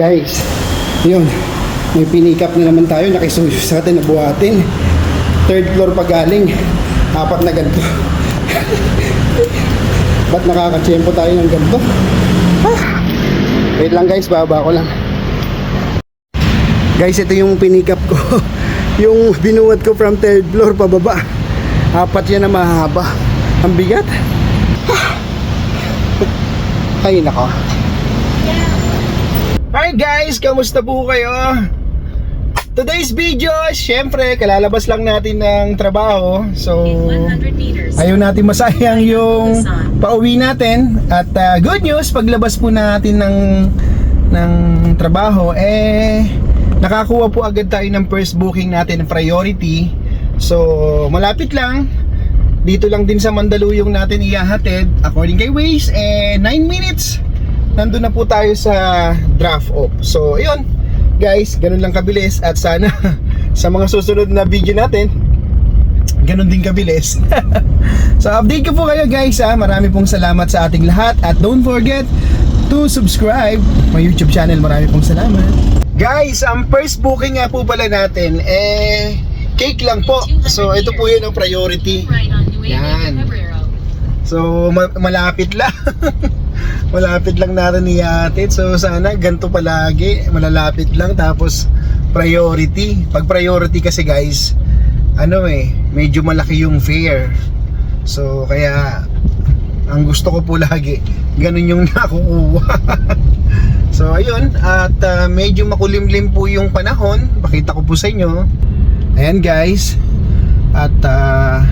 Guys, yun. May pinikap na naman tayo. Nakisuyo sa atin na buhatin. Third floor pa galing. Apat na ganito. Ba't nakakachempo tayo ng ganito? Ah. Wait lang guys, baba ko lang. Guys, ito yung pinikap ko. yung binuhat ko from third floor pababa. Apat yan na mahaba. Ang bigat. Ah. Ay, nako. Hi guys, kamusta po kayo? Today's video, syempre, kalalabas lang natin ng trabaho. So, In 100 meters, ayaw natin masayang yung pauwi natin. At uh, good news, paglabas po natin ng, ng trabaho, eh, nakakuha po agad tayo ng first booking natin, priority. So, malapit lang. Dito lang din sa Mandaluyong natin iyahatid. According kay Waze, eh, 9 minutes. Nandun na po tayo sa draft off. So, ayun. Guys, ganun lang kabilis. At sana sa mga susunod na video natin, ganun din kabilis. so, update ko po kayo guys ha. Marami pong salamat sa ating lahat. At don't forget to subscribe my YouTube channel. Marami pong salamat. Guys, ang first booking nga po pala natin, eh, cake lang po. So, ito po yun ang priority. Yan. So, ma- malapit lang. malapit lang natin ihatid. So, sana ganito palagi. Malalapit lang. Tapos, priority. Pag priority kasi guys, ano eh, medyo malaki yung fare. So, kaya, ang gusto ko po lagi, ganun yung nakukuha. so, ayun. At ah, medyo makulimlim po yung panahon. Pakita ko po sa inyo. Ayan guys. At, ah,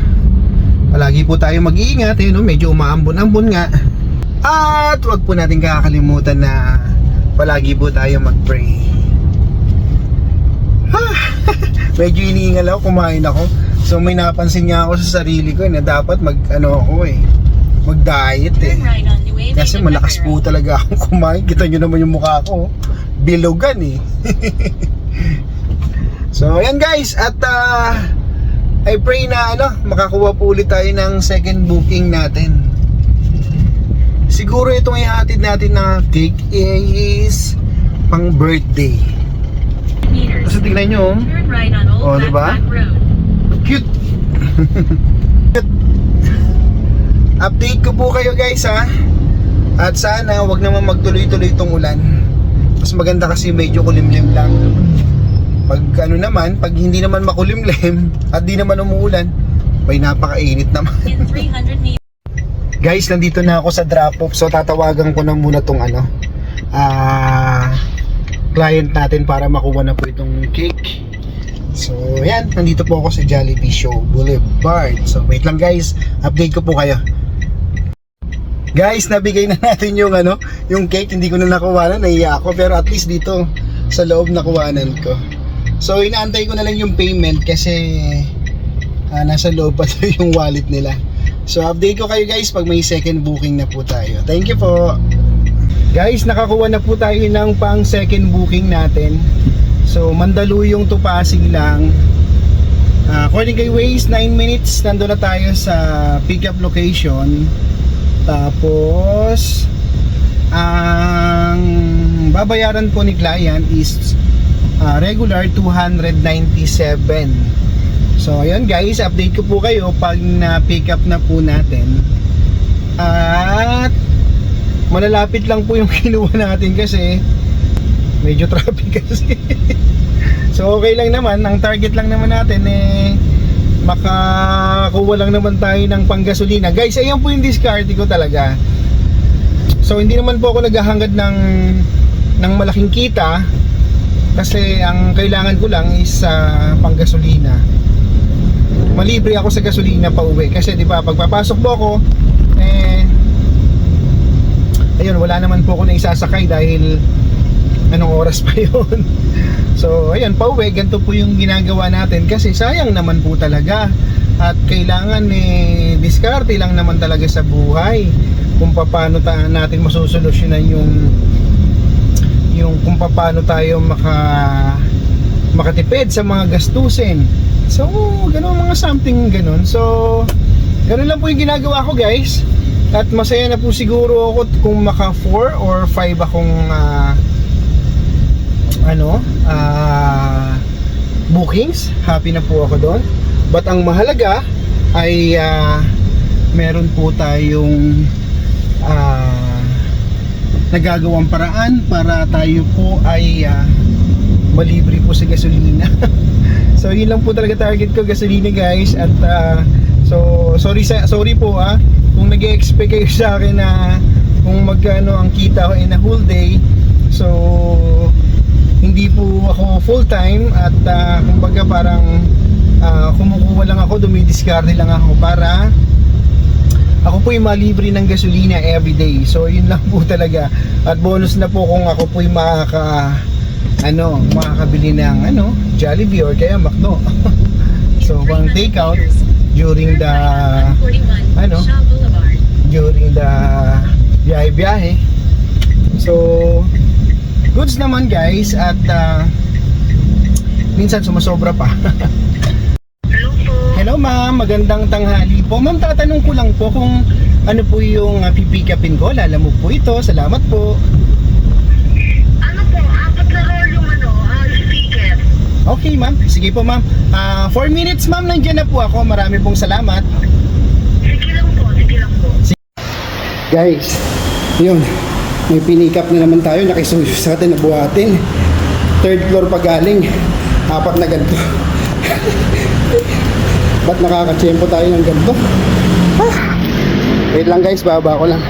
Palagi po tayo mag-iingat, eh, no? medyo umaambon-ambon nga. At wag po natin kakalimutan na palagi po tayo mag-pray. Medyo iniingal ako, kumain ako. So may napansin nga ako sa sarili ko eh, na dapat mag ano ako eh, mag-diet eh. Kasi malakas po talaga akong kumain. Kita nyo naman yung mukha ko. Bilogan eh. so, ayan guys. At ah, I pray na ano, makakuha po ulit tayo ng second booking natin. Siguro itong ihatid natin na cake is pang birthday. Kasi tingnan nyo, oh. Oh, diba? Cute! Cute. Update ko po kayo guys ha. At sana wag naman magtuloy-tuloy itong ulan. Mas maganda kasi medyo kulimlim lang. Pag ano naman, pag hindi naman makulimlim at di naman umuulan, may napakainit naman. In 300 meters, Guys, nandito na ako sa drop off. So tatawagan ko na muna tong ano ah client natin para makuha na po itong cake. So, yan, nandito po ako sa Jollibee Show Boulevard. So, wait lang guys, update ko po kayo. Guys, nabigay na natin yung ano, yung cake, hindi ko na nakuha na, nahiya ako, pero at least dito sa loob nakuhanan ko. So, inaantay ko na lang yung payment kasi ah, nasa loob pa yung wallet nila. So, update ko kayo guys pag may second booking na po tayo. Thank you po. Guys, nakakuha na po tayo ng pang second booking natin. So, Mandaluyong to Pasig lang. Ah, according kay Waze, 9 minutes nandun na tayo sa pickup location. Tapos, ang babayaran po ni client is ah, regular 297. So, ayun guys, update ko po kayo pag na-pick up na po natin. At malalapit lang po yung kinuha natin kasi medyo traffic kasi. so, okay lang naman. Ang target lang naman natin eh makakuha lang naman tayo ng panggasolina. Guys, ayan po yung discard ko talaga. So, hindi naman po ako naghahangad ng ng malaking kita kasi ang kailangan ko lang is uh, panggasolina malibre ako sa gasolina pa uwi. Kasi di ba pagpapasok po ako eh ayun wala naman po ako na isasakay dahil anong oras pa yun. So ayun pa uwi ganito po yung ginagawa natin. Kasi sayang naman po talaga. At kailangan eh diskarte lang naman talaga sa buhay kung paano ta natin masusolusyonan yung yung kung paano tayo maka makatipid sa mga gastusin So, ganun mga something ganun. So, ganun lang po yung ginagawa ko guys. At masaya na po siguro ako kung maka 4 or 5 akong ah, ano, ah, bookings. Happy na po ako doon. But ang mahalaga ay ah, meron po tayong ah, nagagawang paraan para tayo po ay ah, malibre po sa gasolina. so yun lang po talaga target ko gasolina guys at ah, so sorry sa sorry po ah kung nag-expect kayo sa akin na kung magkano ang kita ko in a whole day so hindi po ako full time at ah, kumbaga parang ah, kumukuha lang ako dumidiskarte lang ako para ako po yung malibre ng gasolina everyday. So yun lang po talaga. At bonus na po kung ako po yung makaka ano, makakabili ng ano, Jollibee or kaya McDo. so pang take out during the ano, during the biyahe-biyahe. So goods naman guys at ah, minsan sumasobra pa. Hello po. Hello ma'am, magandang tanghali po. Ma'am, tatanong ko lang po kung ano po yung uh, pipikapin ko. Lala mo po ito. Salamat po. Ano po, apat na roll yung ano, ah, speaker. Okay ma'am, sige po ma'am. 4 minutes ma'am, nandiyan na po ako. Marami pong salamat. Sige lang po, sige lang po. Guys, yun. May pinikap na naman tayo. Nakisuyo sa atin na buhatin. Third floor pa galing. Apat na ganito. Ba't nakakachempo tayo ng ganito? Ah. Wait lang guys, baba ko lang.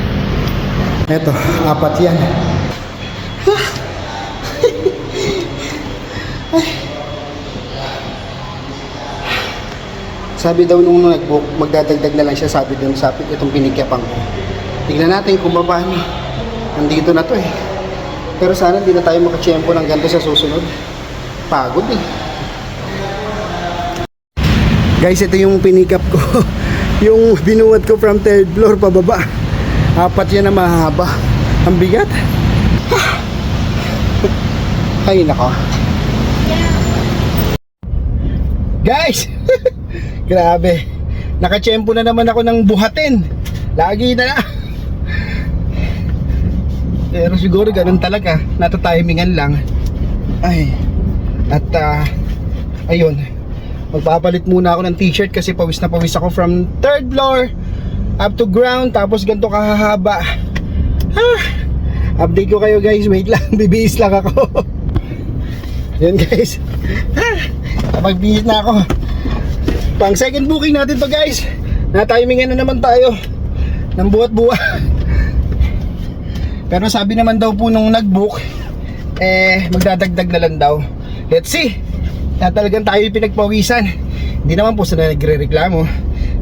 Eto, apat yan. Ah. Sabi daw nung nag-book, magdadagdag na lang siya sabi doon sa itong pinikyapan ko. Tignan natin kung paano. Nandito na to eh. Pero sana hindi na tayo makachempo ng ganito sa susunod. Pagod eh. Guys, ito yung pinikap ko. yung binuhat ko from third floor pababa. Apat yan na mahaba. Ang bigat. Ay, nako. Guys! Grabe. Nakachempo na naman ako ng buhatin. Lagi na. Pero siguro ganun talaga. Natatimingan lang. Ay. At ah, ayun. Magpapalit muna ako ng t-shirt kasi pawis na pawis ako from third floor up to ground tapos ganito kahahaba. Ah, update ko kayo guys. Wait lang. Bibihis lang ako. Yan guys. Ah, Magbihis na ako. Pang second booking natin to guys. Na-timingan na naman tayo ng buhat-buhat. Pero sabi naman daw po nung nag-book, eh, magdadagdag na lang daw. Let's see. Na talagang tayo yung pinagpawisan. Hindi naman po sana nagre-reklamo.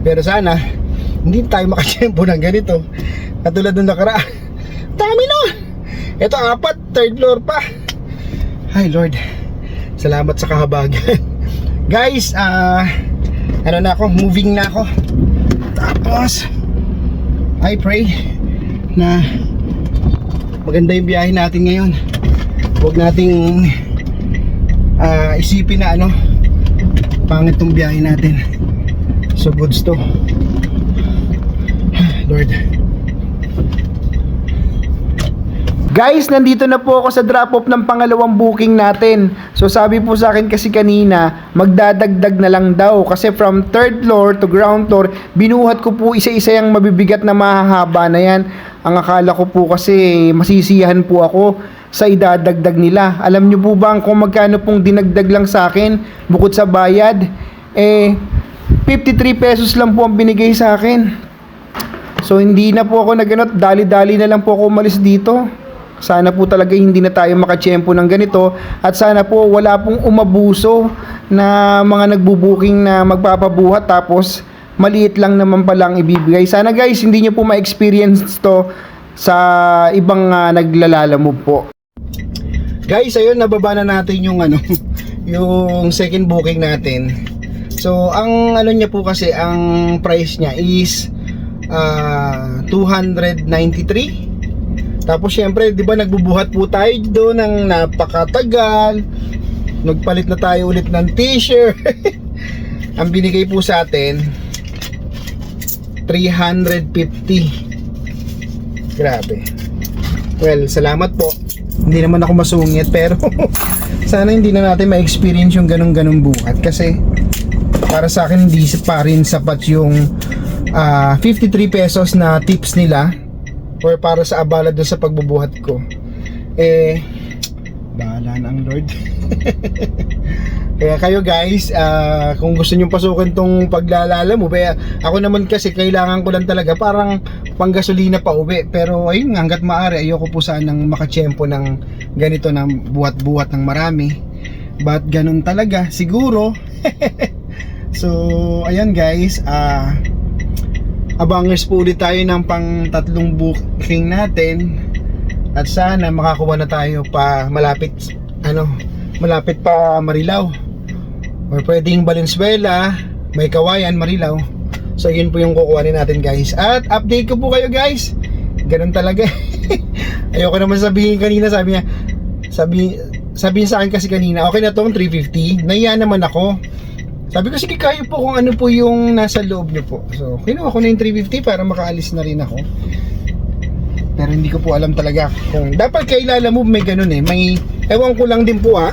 Pero sana, hindi tayo makachempo ng ganito. Katulad nung nakaraan. Dami no! Ito apat, third floor pa. Ay Lord, salamat sa kahabagan. Guys, ah, ano na ako, moving na ako. Tapos, I pray na maganda yung biyahe natin ngayon. Huwag nating ah, isipin na ano, pangit tong biyahe natin. So goods to. Lord. Guys, nandito na po ako sa drop-off ng pangalawang booking natin. So sabi po sa akin kasi kanina, magdadagdag na lang daw. Kasi from third floor to ground floor, binuhat ko po isa-isa yung mabibigat na mahahaba na yan. Ang akala ko po kasi masisiyahan po ako sa idadagdag nila. Alam nyo po ba kung magkano pong dinagdag lang sa akin bukod sa bayad? Eh, 53 pesos lang po ang binigay sa akin. So hindi na po ako naganot, dali-dali na lang po ako umalis dito. Sana po talaga hindi na tayo makachempo ng ganito at sana po wala pong umabuso na mga nagbubuking na magpapabuhat tapos maliit lang naman palang ibibigay. Sana guys hindi nyo po ma-experience to sa ibang uh, naglalalamove po. Guys, ayun nababa na natin yung ano, yung second booking natin. So, ang ano niya po kasi ang price niya is ah, 293. Tapos syempre, 'di ba nagbubuhat po tayo doon ng napakatagal. Nagpalit na tayo ulit ng t-shirt. ang binigay po sa atin 350. Grabe. Well, salamat po. Hindi naman ako masungit pero sana hindi na natin ma-experience yung ganong-ganong buhat kasi para sa akin hindi pa rin sapat yung ah, 53 pesos na tips nila or para sa abala doon sa pagbubuhat ko. Eh, bahala na ang Lord. Kaya kayo guys, ah, kung gusto nyo pasukin tong paglalala mo, kaya ako naman kasi kailangan ko lang talaga parang panggasolina pa uwi. Pero ayun hanggat maaari, ayoko po sanang makachempo ng ganito ng buhat-buhat ng marami. But ganun talaga, siguro. so, ayan guys, ah, abangers po ulit tayo ng pang tatlong booking natin. At sana makakuha na tayo pa malapit, ano, malapit pa Marilao. Or pwedeng Valenzuela may kawayan Marilao. So yun po yung kukuhanin natin guys. At update ko po kayo guys. Ganun talaga. Ayoko naman sabihin kanina sabi niya sabi sabihin sa akin kasi kanina okay na tong 350 naiya naman ako sabi ko sige kayo po kung ano po yung nasa loob niyo po. So kinuha ko na yung 350 para makaalis na rin ako. Pero hindi ko po alam talaga kung dapat kay Lala Move may ganun eh. May ewan ko lang din po ah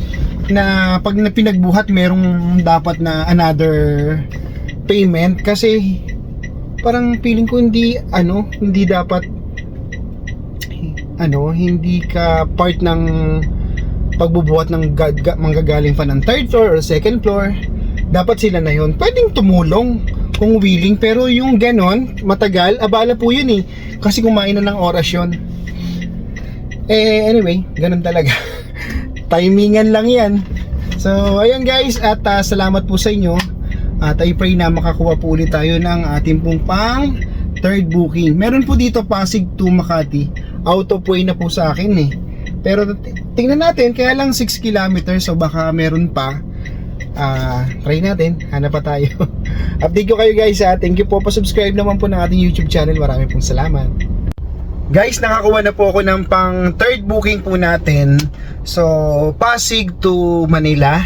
na pag na pinagbuhat merong dapat na another payment. Kasi parang feeling ko hindi ano hindi dapat ano hindi ka part ng pagbubuhat ng gag- ga- manggagaling pa ng third floor or second floor dapat sila na yon pwedeng tumulong kung willing pero yung ganon matagal abala po yun eh. Kasi kumain na ng oras yun. Eh anyway ganun talaga. Timingan lang yan. So ayun guys at ah, salamat po sa inyo. At I pray na makakuha po ulit tayo ng ating pong pang third booking. Meron po dito Pasig to Makati. Out of na po sa akin eh. Pero tingnan natin kaya lang 6 kilometers so baka meron pa ah try natin hanap pa tayo update ko kayo guys ha thank you po pa subscribe naman po ng ating youtube channel marami pong salamat Guys, nakakuha na po ako ng pang third booking po natin. So, Pasig to Manila.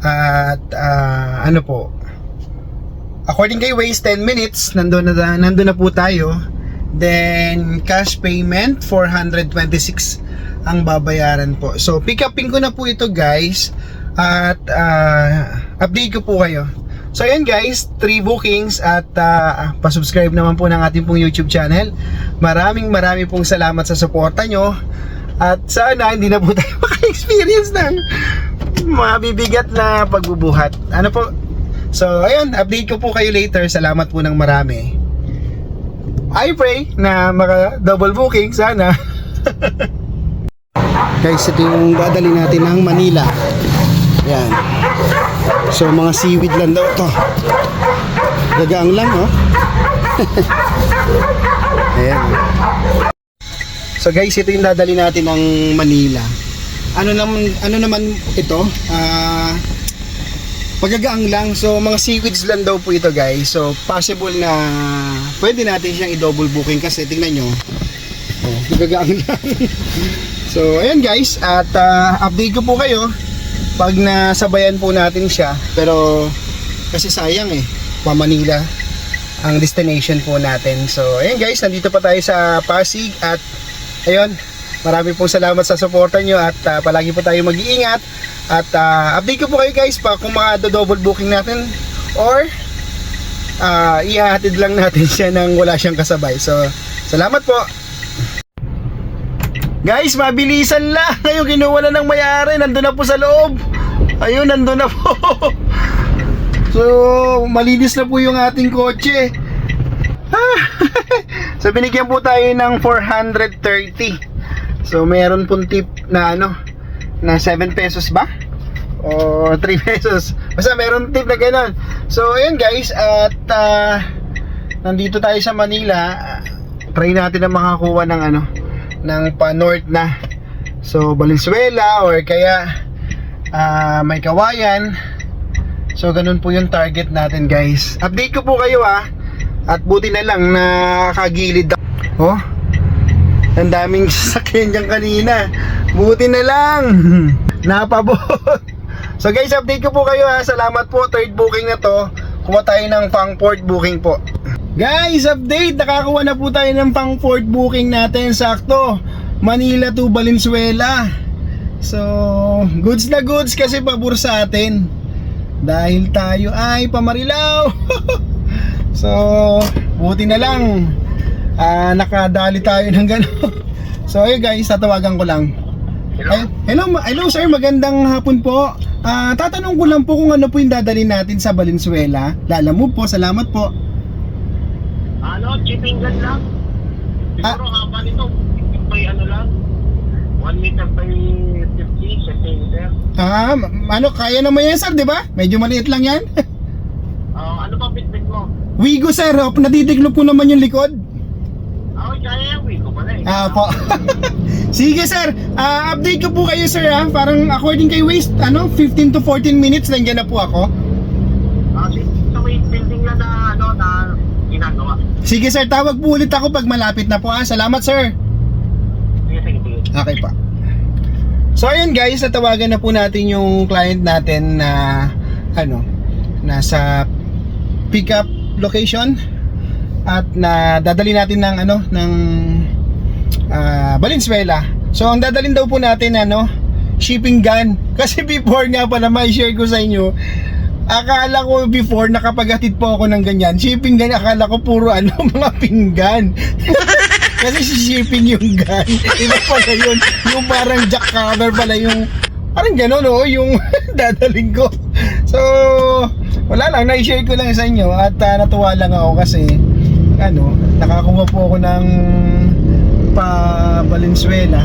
At ah, ano po? According kay Waze 10 minutes, nandoon na nandoon na po tayo. Then cash payment 426 ang babayaran po. So, pick upin ko na po ito, guys. At ah, update ko po kayo. So ayan guys, 3 bookings at uh, pa-subscribe naman po ng ating pong YouTube channel. Maraming maraming pong salamat sa suporta nyo. At sana hindi na po tayo maka-experience ng mabibigat na pagbubuhat. Ano po? So ayun, update ko po kayo later. Salamat po ng marami. I pray na maka double booking sana. guys, ito yung dadali natin ng Manila. Yan. So mga seaweed lang daw to. Gagaang lang oh. Ayan. So guys, ito yung dadali natin ng Manila. Ano naman ano naman ito? Ah Pagagaang lang. So mga seaweeds lang daw po ito guys. So possible na pwede natin siyang i-double booking kasi tingnan nyo. Oh, magagaang lang. so ayan guys, at ah, update ko po kayo pag nasabayan po natin siya pero kasi sayang eh pa Manila ang destination po natin. So ayun guys nandito pa tayo sa Pasig at ayun marami pong salamat sa suporta nyo at ah, palagi po tayo mag-iingat. At ah, update ko po kayo guys pa kung mga double booking natin or uh, ihahatid lang natin siya nang wala siyang kasabay. So salamat po Guys, mabilisan lang. Ngayon kinuha na ng may-ari. Nandun na po sa loob. Ayun, nandun na po. so, malinis na po yung ating kotse. So, binigyan po tayo ng 430. So, meron pong tip na ano, na 7 pesos ba? O 3 pesos. Basta meron tip na ganun. So, ayun guys, at ah, nandito tayo sa Manila. Try natin na makakuha ng ano, ng pa-north na. So, Valenzuela or kaya ah, may kawayan. So, ganun po yung target natin guys. Update ko po kayo ah. At buti na lang nakagilid ako. Oh, ang daming sasakyan dyan kanina. Buti na lang. Napabot. So guys, update ko po kayo ha. Salamat po. Third booking na to. Kuha tayo ng pang fourth booking po. Guys, update! Nakakuha na po tayo ng pang fourth booking natin. Sakto. Manila to Valenzuela. So, goods na goods kasi pabor sa atin. Dahil tayo ay pamarilaw. so, buti na lang. ah nakadali tayo ng gano'n. so, ayun guys, tatawagan ko lang. Ay, hello, hello sir, magandang hapon po. Ah, tatanong ko lang po kung ano po yung dadalhin natin sa Valenzuela. Lala mo po, salamat po. Chipping gun lang. Siguro haba nito, by ano lang, 1 meter by 50 centimeter. Ah, ano, kaya naman yan sir, di ba? Medyo maliit lang yan. Ah, ano ba bitbit mo? Wigo sir, oh, nadidiglo po naman yung likod. Ah, kaya yung wiko pala eh. Ah, po. Sige sir, ah, update ko po kayo sir ha. Parang according kay Waste, ano, 15 to 14 minutes nandiyan na po ako. Ah, si- sa may building lang na, ano, na ginagawa. Sige sir, tawag po ulit ako pag malapit na po ha. Salamat sir. Okay pa. So ayun guys, natawagan na po natin yung client natin na ano, nasa pickup location at na dadali natin ng ano ng ah, Valenzuela. So ang dadalhin daw po natin ano, shipping gun kasi before nga pala may share ko sa inyo Akala ko before nakapaghatid po ako ng ganyan. Shipping gun, akala ko puro ano mga pinggan. Kasi si shipping yung gun. Iba pala yun. Yung parang jackhammer pala yung Parang gano'n oh Yung dadaling ko. So Wala lang Na-share ko lang sa inyo. At ah, natuwa lang ako kasi Ano Nakakuha po ako ng Pa Valenzuela.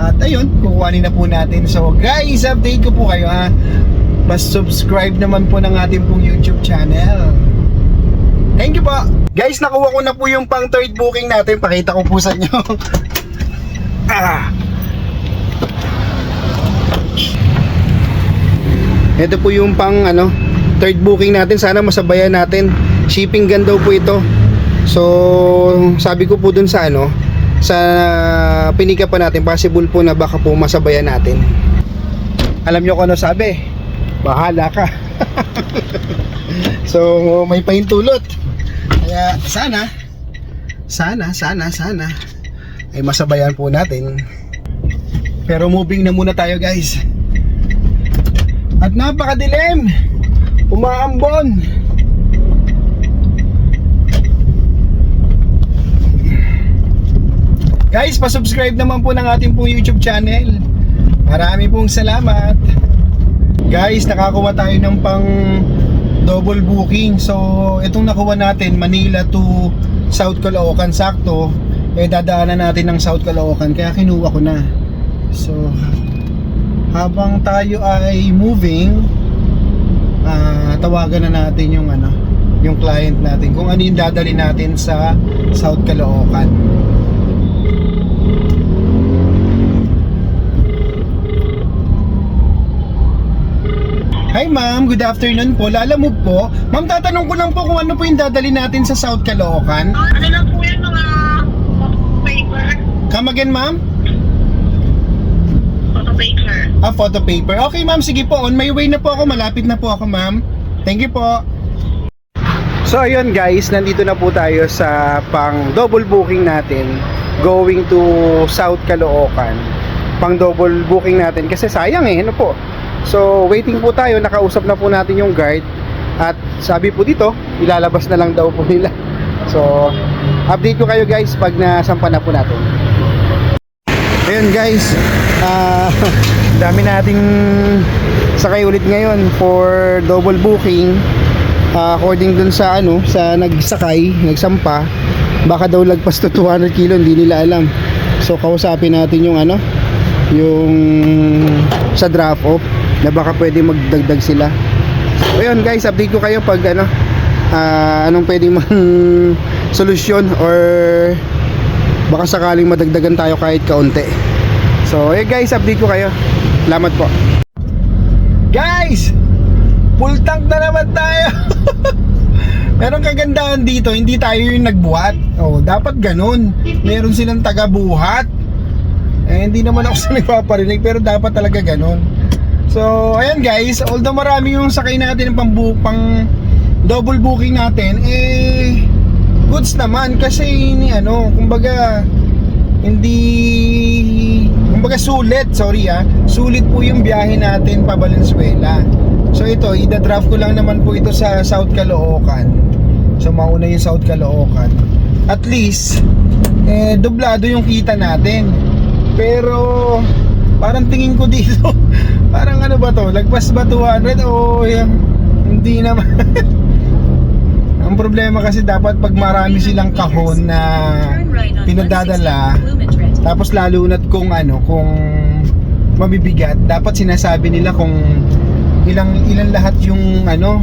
At ayun Kukuhanin na po natin. So guys Update ko po kayo ha Mas subscribe naman po ng ating pong YouTube channel Thank you po. Guys, nakuha ko na po yung pang third booking natin. Pakita ko po sa inyo. ah. Ito po yung pang ano, third booking natin. Sana masabayan natin. Shipping gun daw po ito. So, sabi ko po dun sa ano, sa pinika pa natin, possible po na baka po masabayan natin. Alam nyo kung ano sabi? Bahala ka. so, may pahintulot. Kaya sana, sana, sana, sana ay masabayan po natin. Pero moving na muna tayo guys. At napakadilim. Umaambon. Guys, pa-subscribe naman po ng ating pong YouTube channel. Marami pong salamat. Guys, nakakuha tayo ng pang double booking. So, itong nakuha natin, Manila to South Caloocan, sakto. Eh, dadaanan natin ng South Caloocan, kaya kinuha ko na. So, habang tayo ay moving, ah, tawagan na natin yung ano, yung client natin kung ano yung dadali natin sa South Caloocan. Hi ma'am, good afternoon po. Lala mo po. Ma'am, tatanong ko lang po kung ano po yung dadali natin sa South Caloocan. Ah, ano lang po yan, mga photo paper? Come again ma'am? Photo paper. Ah, photo paper. Okay ma'am, sige po. On my way na po ako. Malapit na po ako ma'am. Thank you po. So ayun guys, nandito na po tayo sa pang double booking natin going to South Caloocan. Pang double booking natin kasi sayang eh, ano po. So waiting po tayo, nakausap na po natin yung guard at sabi po dito, ilalabas na lang daw po nila. So update ko kayo guys pag nasampa na po natin. Ayun guys, ah dami nating sakay ulit ngayon for double booking. Ah, according dun sa ano, sa nagsakay, nagsampa, baka daw lagpas to 200 kilo, hindi nila alam. So kausapin natin yung ano, yung sa drop off na baka pwede magdagdag sila. So ayun guys, update ko kayo pag ano, ah, anong pwedeng mang solusyon or baka sakaling madagdagan tayo kahit kaunti. So, eh guys, update ko kayo. Salamat po. Guys, full tank na naman tayo. Meron kagandahan dito, hindi tayo yung nagbuhat. Oh, dapat ganun. Meron silang taga-buhat. Eh, hindi naman ako sa nagpaparinig, pero dapat talaga ganun. So, ayan guys, although marami yung sakay natin ng pang, pang double booking natin, eh, goods naman kasi ni ano, kumbaga hindi kumbaga sulit, sorry ah. Sulit po yung biyahe natin pa Valenzuela. So ito, ida-draft ko lang naman po ito sa South Caloocan. So mauna yung South Caloocan. At least eh doblado yung kita natin. Pero parang tingin ko dito, parang ano ba to? Lagpas ba 200 o eh, hindi naman. Ang problema kasi dapat pag marami silang kahon na pinadadala, 160 Blumentritt. tapos lalo na't kung ano, kung mabibigat, dapat sinasabi nila kung ilang ilan lahat yung ano,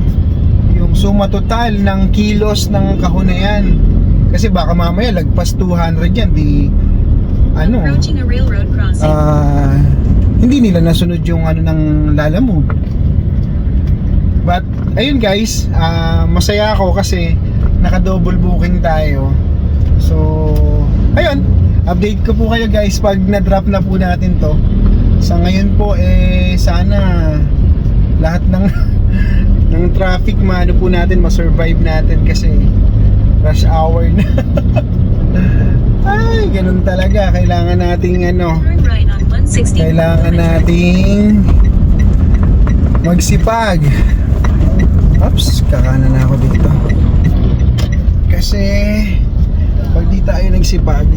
yung suma total ng kilos ng kahon na yan. Kasi baka mamaya lagpas 200 yan, di ano, Approaching a railroad crossing. ah hindi nila nasunod yung ano ng lalamove. But ayun guys, ah, masaya ako kasi naka-double booking tayo. So, ayun, update ko po kayo guys pag na-drop na po natin to. Sa ngayon po eh sana lahat ng ng traffic maano po natin, ma-survive natin kasi rush hour na. Ay, ganun talaga. Kailangan nating ano, Turn right on 160 kailangan nating magsipag. Oops, kakanan na ako dito. Kasi pag di tayo nagsipag,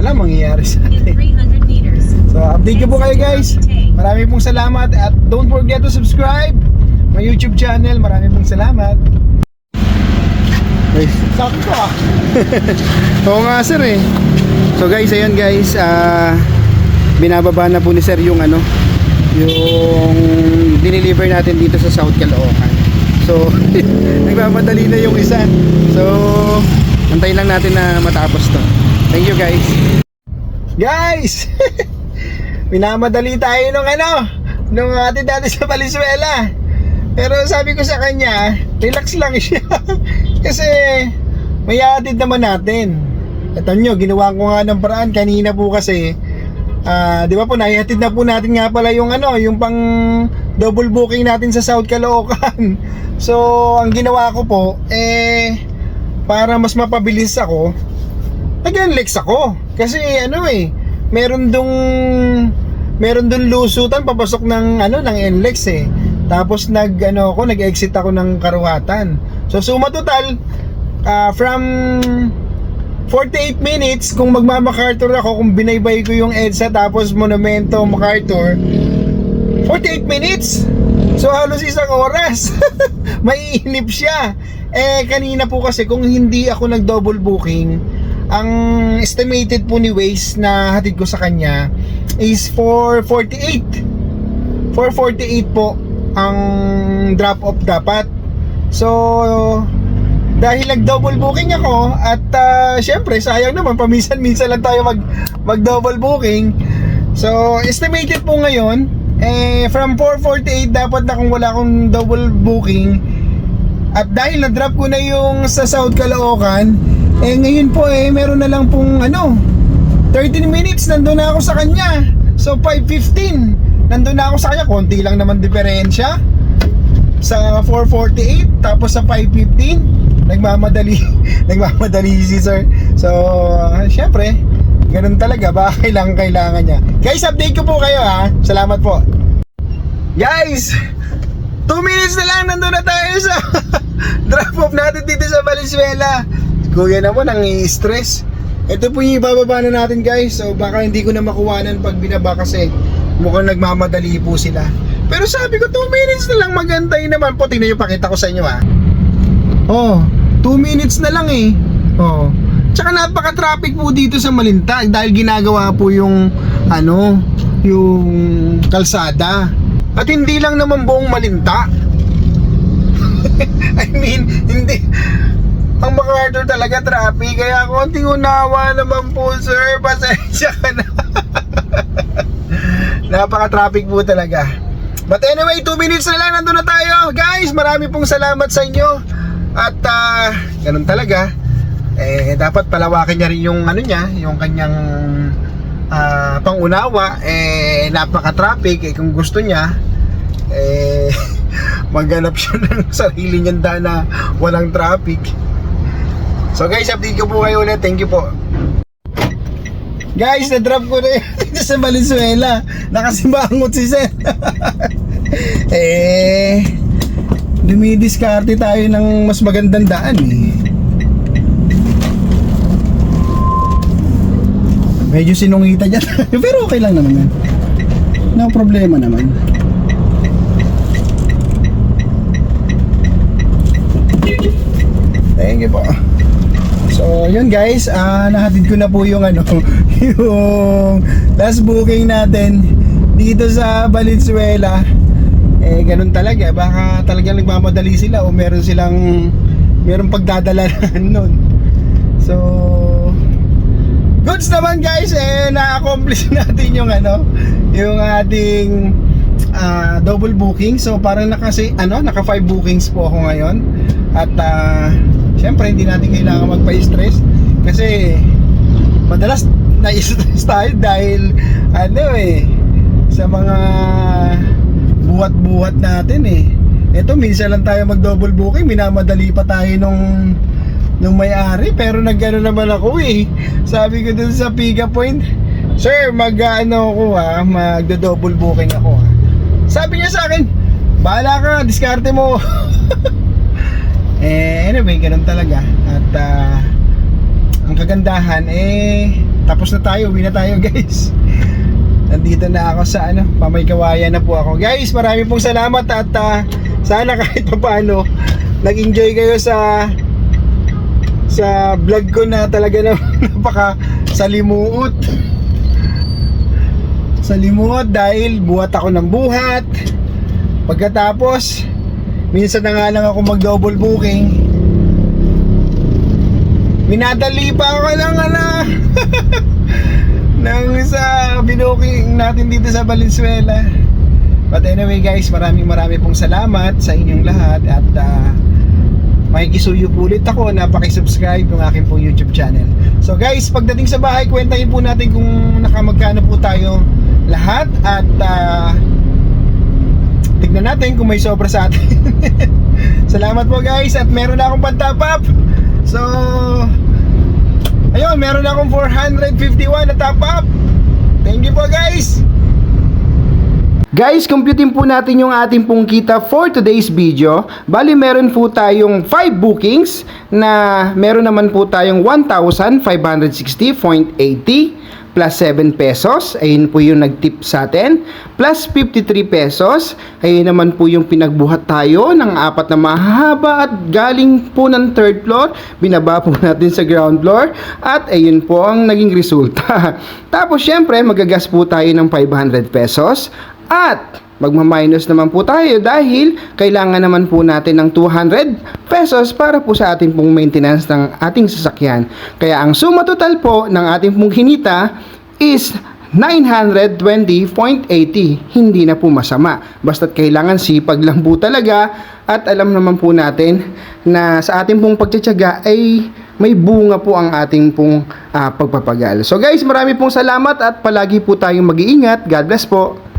wala mangyayari sa In atin. 300 meters. So, update ko po kayo guys. Marami pong salamat at don't forget to subscribe my YouTube channel. Marami pong salamat. Guys, sakto ah. Oo nga sir eh. So guys, ayun guys, ah binababa na po ni sir yung ano, yung dineliver natin dito sa South Caloocan. So, nagmamadali na yung isa. So, antayin lang natin na matapos to. Thank you guys. Guys! Minamadali tayo nung ano, nung atin dati sa Valenzuela. Pero sabi ko sa kanya, relax lang siya. Kasi may atid naman natin. Ito nyo, ginawa ko nga ng paraan kanina po kasi ah, di ba po, naihatid na po natin nga pala yung ano, yung pang double booking natin sa South Caloocan. So, ang ginawa ko po, eh, para mas mapabilis ako, nag-NLEX ako. Kasi ano eh, meron dong meron dong lusutan papasok ng ano ng NLEX eh. Tapos nag ano ako, nag-exit ako ng Karuhatan. So suma total ah, from 48 minutes kung magma-MacArthur ako kung binaybay ko yung EDSA tapos Monumento MacArthur 48 minutes! So halos isang oras! Maiinip siya! Eh kanina po kasi kung hindi ako nag double booking Ang estimated po ni Waze na hatid ko sa kanya Is 448 448 po ang drop off dapat. So dahil nag double booking ako at uh, syempre sayang naman paminsan-minsan lang tayo mag mag double booking. So estimated po ngayon eh from 448 dapat na kung wala akong double booking. At dahil na-drop ko na yung sa South Caloocan eh ngayon po eh meron na lang pong ano 13 minutes nandun na ako sa kanya. So 5.15 nandun na ako sa kanya konti lang naman diferensya. Sa 448 tapos sa 515 nagmamadali nagmamadali si sir. So syempre ganun talaga ba kailangan kailangan niya. Guys update ko po kayo ha? Salamat po. Guys 2 minutes na lang nandun na tayo sa drop off natin dito sa Valenzuela. Kuya naman ang stress ito po yung ibababa na natin guys. So baka hindi ko na makuwanan pag binaba kasi mukhang nagmamadali po sila pero sabi ko 2 minutes na lang magantay naman po tingnan yung pakita ko sa inyo ha Oh, 2 minutes na lang eh. Oh. Tsaka napaka-traffic po dito sa Malintag dahil ginagawa po yung ano, yung kalsada. At hindi lang naman buong Malinta. I mean, hindi ang MacArthur talaga traffic kaya konting unawa naman po sir pasensya ka na napaka-traffic po talaga. But anyway 2 minutes na lang nandun na tayo. Guys marami pong salamat sa inyo. At ah, ganun talaga. Eh dapat palawakin niya rin yung ano niya yung kanyang ah, pangunawa. Eh napaka-traffic. Eh kung gusto niya eh maghanap siya ng sarili niyang daan na walang traffic. So guys update ko po kayo ulit. Thank you po Guys, na-drop ko na yun sa Valenzuela. Nakasimangot si Sen. eh, dumidiskarte tayo ng mas magandang daan eh. Medyo sinungita dyan. Pero okay lang naman yan. No problema naman. Thank you po. So, yun guys, ah nahatid ko na po yung ano, yung last booking natin dito sa Valenzuela. Eh, ganun talaga. Baka talagang nagmamadali sila o meron silang meron pagdadalanan nun. So, goods naman guys, eh, na-accomplish natin yung ano, yung ating ah, double booking. So, parang nakasi, ano, naka 5 bookings po ako ngayon. At, ah, syempre, hindi natin kailangan magpa-stress. Kasi madalas na-stress tayo dahil, ano eh, sa mga buhat-buhat natin eh. Ito, minsan lang tayo mag-double booking, minamadali pa tayo nung nung may-ari. Pero nagano naman ako eh. Sabi ko dun sa up point sir mag ano ako ha? Magdo-double booking ako ha? Sabi niya sa akin bahala ka diskarte mo eh anyway ganun talaga. At ah, ang kagandahan eh tapos na tayo uwi na tayo guys. Nandito na ako sa ano pamaykawayan na po ako. Guys marami pong salamat at ah, sana kahit pa paano nag-enjoy kayo sa sa vlog ko na talaga na napaka salimuot salimuot dahil buhat ako ng buhat. Pagkatapos minsan na nga lang ako mag double booking. Minadali pa ako ng ano ng sa binuking natin dito sa Valenzuela. But anyway guys maraming maraming pong salamat sa inyong lahat at uh, makikisuyo po ulit ako na pakisubscribe ng aking pong YouTube channel. So guys, pagdating sa bahay, kwentahin po natin kung nakamagkano po tayo lahat at ah, tignan natin kung may sobra sa atin. Salamat po guys at meron na akong pantap up. So, ayun, meron na akong 451 na top up. Thank you po guys! Guys, computin po natin yung ating pong kita for today's video. Bali, meron po tayong 5 bookings na meron naman po tayong 1,560.80 plus 7 pesos. Ayun po yung nagtip sa atin. Plus 53 pesos. Ayun naman po yung pinagbuhat tayo ng apat na mahaba at galing po ng third floor. Binaba po natin sa ground floor. At ayun po ang naging resulta. Tapos syempre, magagas po tayo ng 500 pesos. At magma-minus naman po tayo dahil kailangan naman po natin ng 200 pesos para po sa ating pong maintenance ng ating sasakyan. Kaya ang suma total po ng ating pong hinita is 920.80. Hindi na po masama. Basta't kailangan sipag lang po talaga at alam naman po natin na sa ating pong pagtsatsaga ay may bunga po ang ating pong ah, pagpapagal. So guys, marami pong salamat at palagi po tayong mag-iingat. God bless po.